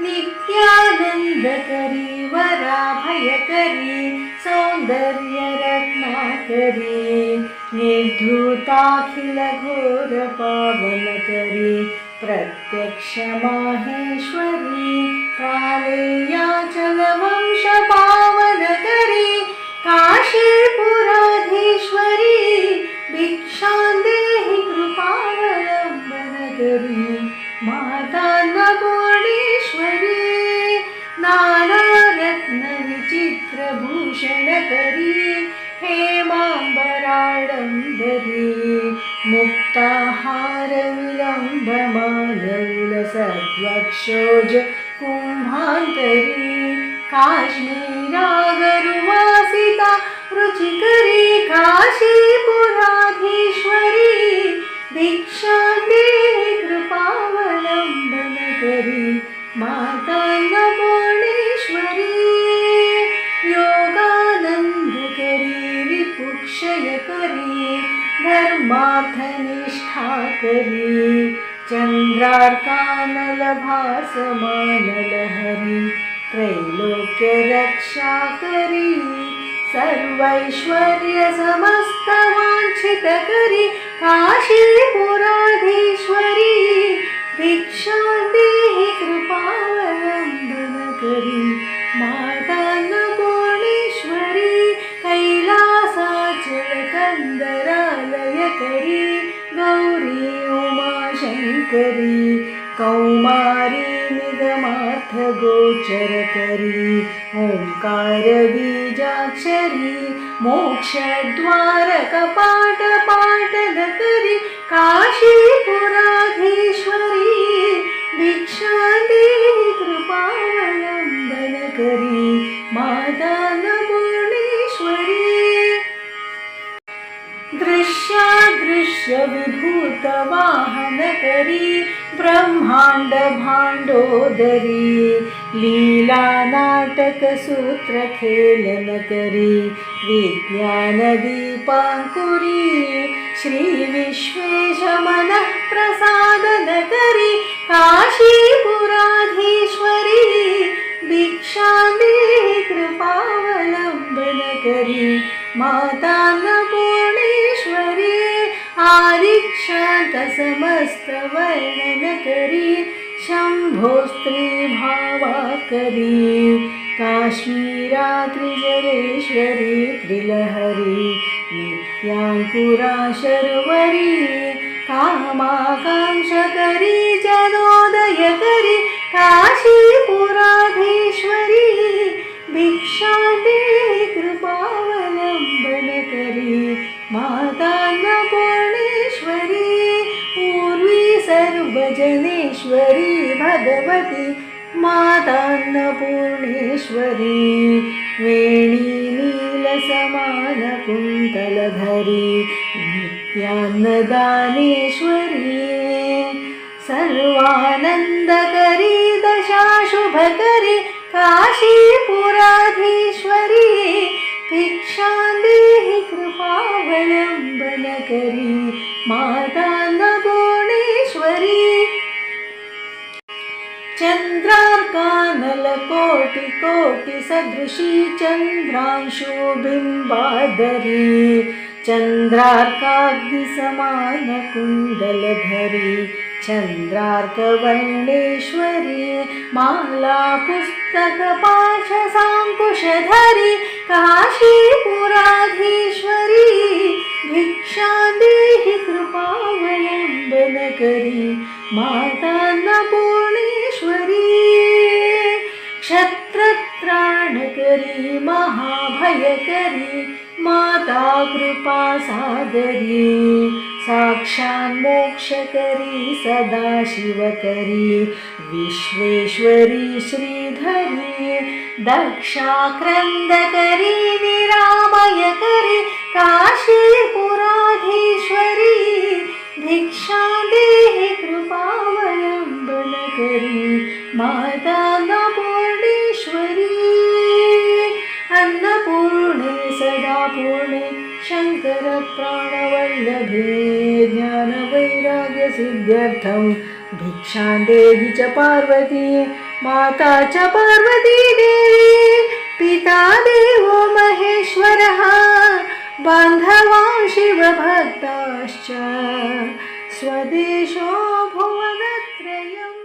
नित्यानन्दकरी वराभयकरी सौन्दर्यरत्नाकरी निर्धूताखिलघोरपावनकरी वंश कालेयाचलवंशपावनकरी मुक्ताहारविलम्बमानविलसद्वक्षोज कुम्भान्तरी काश्मीरागरुवासिता रुचिकरी काशीपुराधीश्वरी भिक्षान्देहि कृपावलम्बनकरी मातान्नपूर्णेश्वरी धर्मार्थनिष्ठाकरी चन्द्रार्कानलभासमानलहरी त्रैलोक्यरक्षाकरी सर्वैश्वर्यसमस्तवाञ्छितकरी काशीपुराधीश्वरी भिक्षान्देहि करी कौमारी निगमार्थ गोचर करी ओंकार बीजाक्षरी मोक्ष मोक्षद्वार कपाट पाटन करी काशी काशीपुराधीश्वर दृश्यादृश्यविभूतवाहनकरी ब्रह्माण्डभाण्डोदरी लीलानाटकसूत्रखेलनकरी विज्ञानदीपाङ्कुरी श्रीविश्वेशमनः प्रसादनकरी काशीपुराधीश्वरी भिक्षान्देहि कृपावलम्बनकरी मातान्नपूर्णेश्वरी आदिक्षान्तसमस्तवर्णनकरी शम्भोस्त्रीभावाकरी काश्मीरात्रिजलेश्वरी त्रिलहरी नित्याङ्कुरा शर्वरी कामाकाङ्क्षकरी मातान्नपूर्णेश्वरी वेणी नीलसमानकुन्तलधरी नित्यान्नदानेश्वरी। सर्वानन्दकरी दशाशुभकरी काशीपुराधीश्वरी भिक्षान्देहि कृपावलम्बनकरी मातान्नपूर्णेश्वरी चन्द्रार्कानलकोटिकोटिसदृशी चन्द्रांशुबिम्बादरी चन्द्रार्काग्निसमानकुण्डलधरी चन्द्रार्कवर्णेश्वरी माला पुस्तकपाशसाङ्कुशधरी काशीपुराधीश्वरी भिक्षान्देहि कृपावलम्बनकरी मातान्नपूर्णेश्वरी महाभयकरी माता कृपा सागरी साक्षान्मोक्षकरी सदाशिवकरी विश्वेश्वरी श्रीधरी दक्षाक्रन्दकरी निरामयकरी शङ्करप्राणवल्लभे ज्ञानवैराग्यसिद्ध्यर्थं भिक्षां देहि च पार्वती, माता च पार्वती देवी, पिता देवो महेश्वरः, बान्धवा शिवभक्ताश्च, स्वदेशो भुवनत्रयम्।